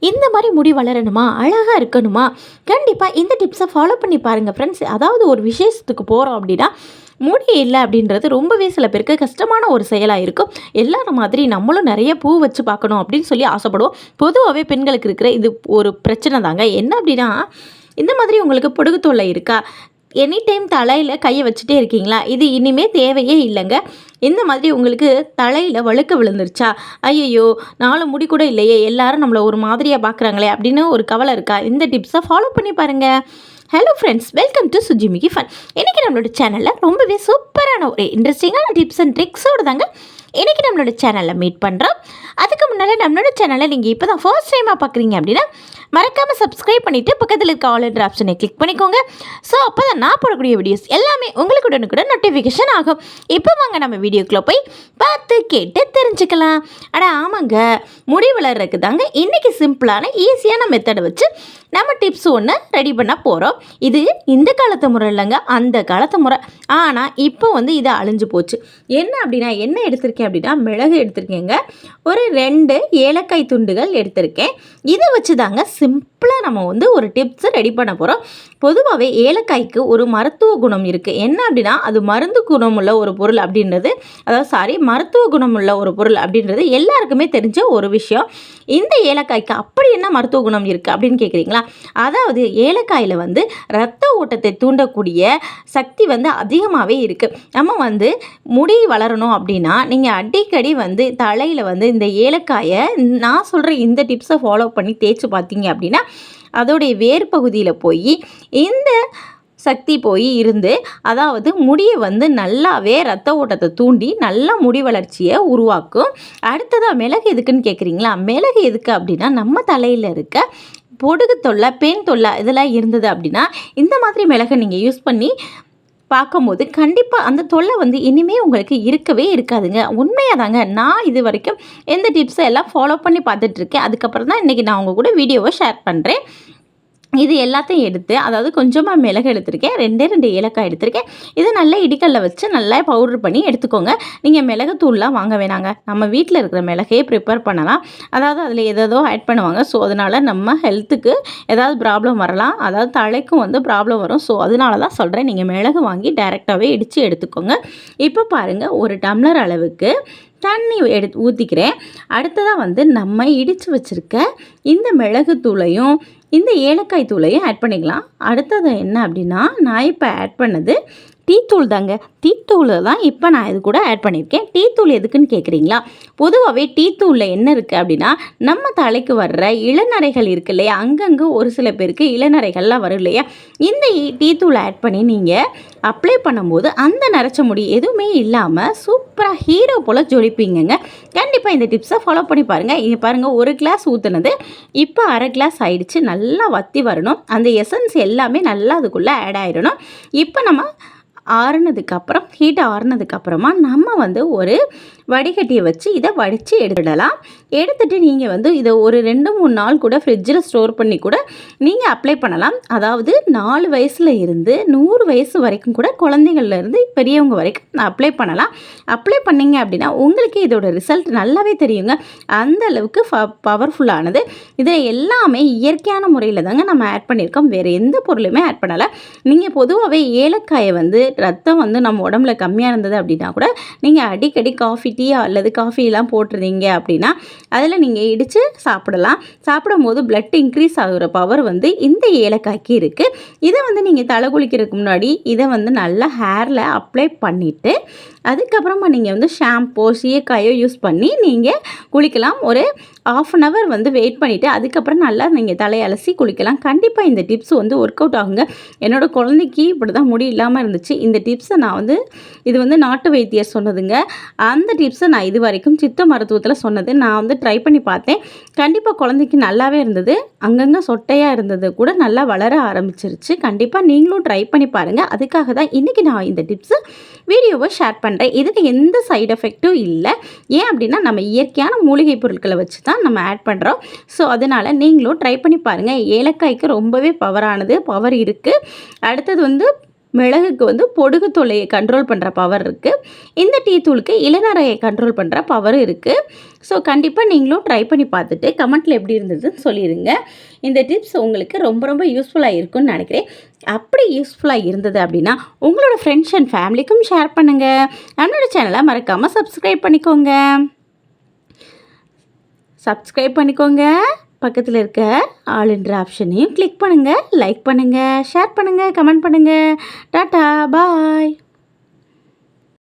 இந்த மாதிரி முடி வளரணுமா? அழகாக இருக்கணுமா? கண்டிப்பாக இந்த டிப்ஸை ஃபாலோ பண்ணி பாருங்கள் ஃப்ரெண்ட்ஸ் அதாவது ஒரு விசேஷத்துக்கு போகிறோம் அப்படின்னா முடி இல்லை அப்படின்றது ரொம்பவே சில பேருக்கு கஷ்டமான ஒரு செயலாக இருக்கும். எல்லாரும் மாதிரி நம்மளும் நிறைய பூ வச்சு பார்க்கணும் அப்படின்னு சொல்லி ஆசைப்படுவோம். பொதுவாகவே பெண்களுக்கு இருக்கிற இது ஒரு பிரச்சனை தாங்க. என்ன அப்படின்னா இந்த மாதிரி உங்களுக்கு பொடுகு தொல்லை இருக்கா? எனி டைம் தலையில் கையை வச்சுட்டே இருக்கீங்களா? இது இனிமே தேவையே இல்லைங்க. இந்த மாதிரி உங்களுக்கு தலையில் வழுக்க விழுந்துருச்சா? ஐயையோ நாலு முடி கூட இல்லையே. எல்லாரும் நம்மளை ஒரு மாதிரியாக பார்க்குறாங்களே அப்படின்னு ஒரு கவலை இருக்கா? இந்த டிப்ஸை ஃபாலோ பண்ணி பாருங்கள் hello friends welcome to Sujimiki fun இன்றைக்கி நம்மளோட சேனலில் ரொம்பவே சூப்பரான ஒரு இன்ட்ரெஸ்டிங்கான டிப்ஸ் அண்ட் ட்ரிக்ஸோடு தாங்க இன்றைக்கி நம்மளோட சேனலில் மீட் பண்ணுறோம் அதுக்கு முன்னால் நம்மளோட சேனலை நீங்கள் இப்போ தான் ஃபர்ஸ்ட் டைமாக பார்க்குறீங்க அப்படின்னா மறக்காமல் சப்ஸ்கிரைப் பண்ணிவிட்டு பக்கத்தில் இருக்க ஆல் என்ற ஆப்ஷனை கிளிக் பண்ணிக்கோங்க. ஸோ அப்போ தான் நான் போடக்கூடிய வீடியோஸ் எல்லாமே உங்களுக்கு உடனுக்குடன் நோட்டிஃபிகேஷன் ஆகும். இப்போ வாங்க நம்ம வீடியோக்குள்ளே போய் பார்த்து கேட்டு தெரிஞ்சுக்கலாம். அட ஆமாங்க. முடி வளர்றதுக்கு தாங்க இன்றைக்கி சிம்பிளான ஈஸியான மெத்தடை வச்சு நம்ம டிப்ஸ் ஒன்று ரெடி பண்ண போகிறோம் இது இந்த காலத்து முறை இல்லைங்க அந்த காலத்து முறை. ஆனால் இப்போ வந்து இது அழிஞ்சு போச்சு. என்ன அப்படின்னா என்ன எடுத்திருக்கேன் அப்படின்னா மிளகு எடுத்திருக்கேங்க. ஒரு ரெண்டு ஏலக்காய் துண்டுகள் எடுத்திருக்கேன். இதை வச்சு தாங்க சிம்பிளாக நம்ம வந்து ஒரு டிப்ஸை ரெடி பண்ண போகிறோம் பொதுவாகவே ஏலக்காய்க்கு ஒரு மருத்துவ குணம் இருக்குது என்ன அப்படின்னா அது மருந்து குணமுள்ள ஒரு பொருள் அப்படின்றது. அதாவது சாரி மருத்துவ குணமுள்ள ஒரு பொருள் அப்படின்றது எல்லாருக்குமே தெரிஞ்ச ஒரு விஷயம். இந்த ஏலக்காய்க்கு அப்படி என்ன மருத்துவ குணம் இருக்குது அப்படின்னு கேட்குறீங்களா அதாவது ஏலக்காயில் வந்து ரத்த ஓட்டத்தை தூண்டக்கூடிய சக்தி வந்து அதிகமாகவே இருக்குது நம்ம வந்து முடி வளரணும் அப்படின்னா நீங்கள் அடிக்கடி வந்து தலையில் வந்து இந்த ஏலக்காயை நான் சொல்கிற இந்த டிப்ஸை ஃபாலோ பண்ணி தேய்ச்சி பார்த்தீங்க அப்படின்னா அதோடைய வேர் பகுதியில் போய் இந்த சக்தி போய் இருந்து அதாவது முடியை வந்து நல்லாவே ரத்த ஓட்டத்தை தூண்டி நல்லா முடி வளர்ச்சியை உருவாக்கும். அடுத்ததாக மிளகு எதுக்குன்னு கேட்குறீங்களா மிளகு எதுக்கு அப்படின்னா நம்ம தலையில் இருக்க பொடுகு தொல்லை பெண் தொல்லை இதெல்லாம் இருந்தது அப்படின்னா இந்த மாதிரி மிளகை நீங்கள் யூஸ் பண்ணி பார்க்கும்போது கண்டிப்பாக அந்த தொல்லை வந்து இனிமேல் உங்களுக்கு இருக்கவே இருக்காதுங்க. உண்மையாக தாங்க நான் இது வரைக்கும் எந்த டிப்ஸை எல்லாம் ஃபாலோ பண்ணி பார்த்துட்ருக்கேன் அதுக்கப்புறம் தான் இன்றைக்கி நான் உங்கள் கூட வீடியோவை ஷேர் பண்ணுறேன் இது எல்லாத்தையும் எடுத்து அதாவது கொஞ்சமாக மிளகு எடுத்திருக்கேன் ரெண்டே ரெண்டு ஏலக்காய் எடுத்திருக்கேன். இதை நல்லா இடிக்கல்ல வச்சு நல்லா பவுட்ரு பண்ணி எடுத்துக்கோங்க. நீங்கள் மிளகு தூள்லாம் வாங்க வேணாங்க. நம்ம வீட்டில் இருக்கிற மிளகையே ப்ரிப்பேர் பண்ணலாம். அதாவது அதில் எதோ ஆட் பண்ணுவாங்க. ஸோ அதனால் நம்ம ஹெல்த்துக்கு ஏதாவது ப்ராப்ளம் வரலாம். அதாவது தலைக்கும் வந்து ப்ராப்ளம் வரும். ஸோ அதனால தான் சொல்கிறேன் நீங்கள் மிளகு வாங்கி டைரெக்டாகவே இடித்து எடுத்துக்கோங்க. இப்போ பாருங்கள் ஒரு டம்ளர் அளவுக்கு தண்ணி எடுத்து ஊற்றிக்கிறேன் அடுத்ததாக வந்து நம்ம இடித்து வச்சுருக்க இந்த மிளகு தூளையும் இந்த ஏலக்காய் தூளையும் ஆட் பண்ணிக்கலாம். அடுத்தது என்ன அப்படின்னா நான் இப்போ ஆட் பண்ணது டீத்தூள் தாங்க டீத்தூள் தான் இப்போ நான் இது கூட ஆட் பண்ணியிருக்கேன். டீத்தூள் எதுக்குன்னு கேட்குறீங்களா பொதுவாகவே டீத்தூளில் என்ன இருக்குது அப்படின்னா நம்ம தலைக்கு வர்ற இளநரைகள் இருக்கு இல்லையா? அங்கங்கே ஒரு சில பேருக்கு இளநரைகள்லாம் வரும் இல்லையா? இந்த டீத்தூளை ஆட் பண்ணி நீங்கள் அப்ளை பண்ணும்போது அந்த நரைச்ச முடி எதுவுமே இல்லாமல் சூப்பராக ஹீரோ போல் ஜொலிப்பீங்கங்க. கண்டிப்பாக இந்த டிப்ஸை ஃபாலோ பண்ணி பாருங்கள் இங்கே பாருங்கள் ஒரு கிளாஸ் ஊற்றுனது இப்போ அரை கிளாஸ் ஆயிடுச்சு. நல்லா வத்தி வரணும். அந்த எசன்ஸ் எல்லாமே நல்லா அதுக்குள்ளே ஆட் ஆகிடணும் இப்போ நம்ம ஆறுனதுக்கப்புறம் ஹீட் ஆறுனதுக்கப்புறமா நம்ம வந்து ஒரு வடிகட்டியை வச்சு இதை வடித்து எடுத்துடலாம். எடுத்துகிட்டு நீங்கள் வந்து இதை ஒரு ரெண்டு மூணு நாள் கூட ஃப்ரிட்ஜில் ஸ்டோர் பண்ணி கூட நீங்கள் அப்ளை பண்ணலாம். அதாவது நாலு வயசில் இருந்து நூறு வயசு வரைக்கும் கூட குழந்தைங்கள்லேருந்து பெரியவங்க வரைக்கும் அப்ளை பண்ணலாம். அப்ளை பண்ணிங்க அப்படின்னா உங்களுக்கு இதோட ரிசல்ட் நல்லாவே தெரியுங்க. அந்த அளவுக்கு பவர்ஃபுல்லானது இதில் எல்லாமே இயற்கையான முறையில் தாங்க நம்ம ஆட் பண்ணியிருக்கோம். வேறு எந்த பொருளுமே ஆட் பண்ணலை. நீங்கள் பொதுவாகவே ஏலக்காயை வந்து ரத்தம் வந்து நம்ம உடம்புல கம்மியாக இருந்தது அப்படின்னா கூட நீங்கள் அடிக்கடி காஃபி டீ அல்லது காஃபியெலாம் போட்டுருந்தீங்க அப்படின்னா அதில் நீங்கள் இடித்து சாப்பிடலாம். சாப்பிடும் போது பிளட் இன்க்ரீஸ் ஆகுற பவர் வந்து இந்த ஏலக்காய்க்கு இருக்குது இதை வந்து நீங்கள் தலை குளிக்கிறதுக்கு முன்னாடி இதை வந்து நல்லா ஹேரில் அப்ளை பண்ணிவிட்டு அதுக்கப்புறமா நீங்கள் வந்து ஷாம்போ சீயக்காயோ யூஸ் பண்ணி நீங்கள் குளிக்கலாம். ஒரு ஆஃப் அன் ஹவர் வந்து வெயிட் பண்ணிவிட்டு அதுக்கப்புறம் நல்லா நீங்கள் தலையை அலசி குளிக்கலாம். கண்டிப்பாக இந்த டிப்ஸ் வந்து ஒர்க் அவுட் ஆகுங்க. என்னோடய குழந்தைக்கு இப்படி தான் முடி இல்லாமல் இருந்துச்சு. இந்த டிப்ஸை நான் வந்து இது வந்து நாட்டு வைத்தியர் சொன்னதுங்க. அந்த டிப்ஸை நான் இது வரைக்கும் சித்த மருத்துவத்தில் சொன்னது. நான் வந்து ட்ரை பண்ணி பார்த்தேன். கண்டிப்பாக குழந்தைக்கு நல்லாவே இருந்தது. அங்கங்கே சொட்டையாக இருந்தது கூட நல்லா வளர ஆரம்பிச்சிருச்சு. கண்டிப்பாக நீங்களும் ட்ரை பண்ணி பாருங்கள் அதுக்காக தான் இன்றைக்கி நான் இந்த டிப்ஸு வீடியோவை ஷேர் பண்ணுறேன் இதுக்கு எந்த சைடு எஃபெக்ட்டும் இல்லை. ஏன் அப்படின்னா நம்ம இயற்கையான மூலிகை பொருட்களை வச்சு தான் நம்ம ஆட் பண்ணுறோம் ஸோ அதனால் நீங்களும் ட்ரை பண்ணி பாருங்கள் ஏலக்காய்க்கு ரொம்பவே பவரானது பவர் இருக்குது அடுத்தது வந்து மிளகுக்கு வந்து பொடுகு தொலையை கண்ட்ரோல் பண்ணுற பவர் இருக்குது இந்த டீ தூளுக்கு இளநரையை கண்ட்ரோல் பண்ணுற பவர் இருக்குது ஸோ கண்டிப்பாக நீங்களும் ட்ரை பண்ணி பார்த்துட்டு கமெண்ட்டில் எப்படி இருந்ததுன்னு சொல்லிடுங்க இந்த டிப்ஸ் உங்களுக்கு ரொம்ப ரொம்ப யூஸ்ஃபுல்லாக இருக்கும்னு நினைக்கிறேன். அப்படி யூஸ்ஃபுல்லாக இருந்தது அப்படின்னா உங்களோட ஃப்ரெண்ட்ஸ் அண்ட் ஃபேமிலிக்கும் ஷேர் பண்ணுங்கள் நம்மளோட சேனலை மறக்காமல் சப்ஸ்கிரைப் பண்ணிக்கோங்க. சப்ஸ்கிரைப் பண்ணிக்கோங்க. பக்கத்தில் இருக்க ஆல் என்ற ஆப்ஷனையும் கிளிக் பண்ணுங்கள் லைக் பண்ணுங்கள் ஷேர் பண்ணுங்கள் கமெண்ட் பண்ணுங்கள் டாட்டா பாய்